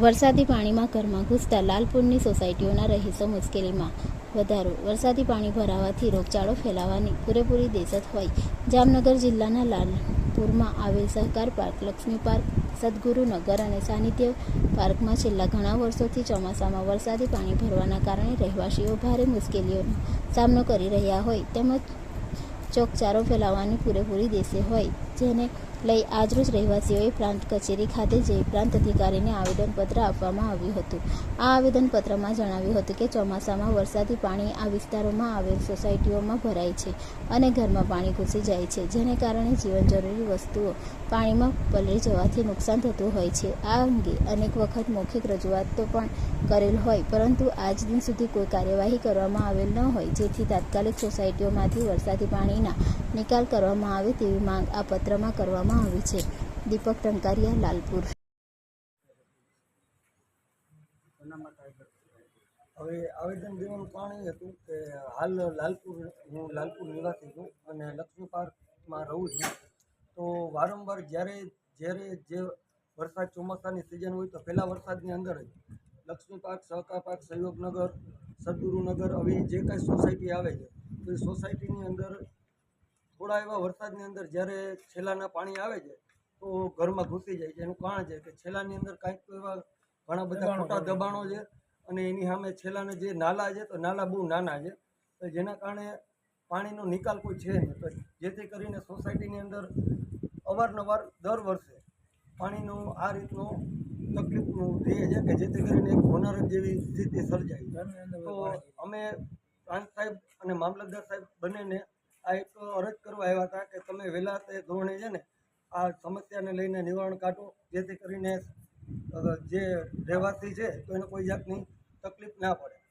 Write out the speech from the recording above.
વરસાદી પાણીમાં ઘરમાં ઘૂસતા લાલપુરની સોસાયટીઓના રહીશો મુશ્કેલીમાં વધારો, વરસાદી પાણી ભરાવાથી રોગચાળો ફેલાવાની પૂરેપૂરી દેશત હોય. જામનગર જિલ્લાના લાલપુરમાં આવેલ સહકાર પાર્ક, લક્ષ્મી પાર્ક, સદગુરુ નગર અને સાનિધ્ય પાર્કમાં છેલ્લા ઘણા વર્ષોથી ચોમાસામાં વરસાદી પાણી ભરવાના કારણે રહેવાસીઓ ભારે મુશ્કેલીઓનો સામનો કરી રહ્યા હોય. તેમજ ચોકચારો ફેલાવવાની પૂરેપૂરી દેશે હોય, જેને લઈ આજરોજ રહેવાસીઓએ પ્રાંત કચેરી ખાતે જઈ પ્રાંત અધિકારીને આવેદનપત્ર આપવામાં આવ્યું હતું. આ આવેદનપત્રમાં જણાવ્યું હતું કે ચોમાસામાં વરસાદી પાણી આ વિસ્તારોમાં આવેલ સોસાયટીઓમાં ભરાય છે અને ઘરમાં પાણી ઘૂસી જાય છે, જેને કારણે જીવન જરૂરી વસ્તુઓ પાણીમાં પલળી જવાથી નુકસાન થતું હોય છે. આ અંગે અનેક વખત મૌખિક રજૂઆત તો પણ કરેલ હોય, પરંતુ આજ દિન સુધી કોઈ કાર્યવાહી કરવામાં આવેલ ન હોય, જેથી તાત્કાલિક સોસાયટીઓમાંથી વરસાદી પાણીના નિકાલ કરવામાં આવે તેવી માંગ આ પત્રમાં કરવામાં આવી છે. દીપક ટંકારિયા, લાલપુર. હવે આવેદન દેવાનું કારણ એ હતું કે હાલ લાલપુર, હું લાલપુર નિવાસી છું અને લક્ષ્મી પાર્કમાં રહું છું. તો વારંવાર જ્યારે જ્યારે જે વરસાદ ચોમાસાની સિઝન હોય તો પહેલાં વરસાદની અંદર જ લક્ષ્મી પાર્ક સહકાર પાર્ક, સહયોગનગર, સદગુરુનગર આવી જે કાંઈ સોસાયટી આવે છે, તો એ સોસાયટીની અંદર થોડા એવા વરસાદની અંદર જ્યારે છેલ્લાના પાણી આવે છે તો ઘરમાં ઘૂસી જાય છે. એનું કારણ છે કે છેલ્લાની અંદર કાંઈક તો એવા ઘણા બધા મોટા દબાણો છે અને એની સામે છેલ્લાના જે નાલા છે તો નાલા બહુ નાના છે. તો જેના કારણે પાણીનો નિકાલ કોઈ છે નહીં. તો જેથી કરીને સોસાયટીની અંદર અવારનવાર દર વર્ષે પાણીનું આ રીતનું તકલીફનું રહે છે કે જેથી કરીને એક હોનારત જેવી સ્થિતિ સર્જાય. તો અમે પ્રાંત સાહેબ અને મામલતદાર સાહેબ બંનેને આ એક અરજ કરવા આવ્યા હતા કે તમે વહેલા તે ધોરણે છે ને આ સમસ્યાને લઈને નિવારણ કાઢો, જેથી કરીને જે રહેવાસી છે તો એને કોઈ જાતની તકલીફ ના પડે.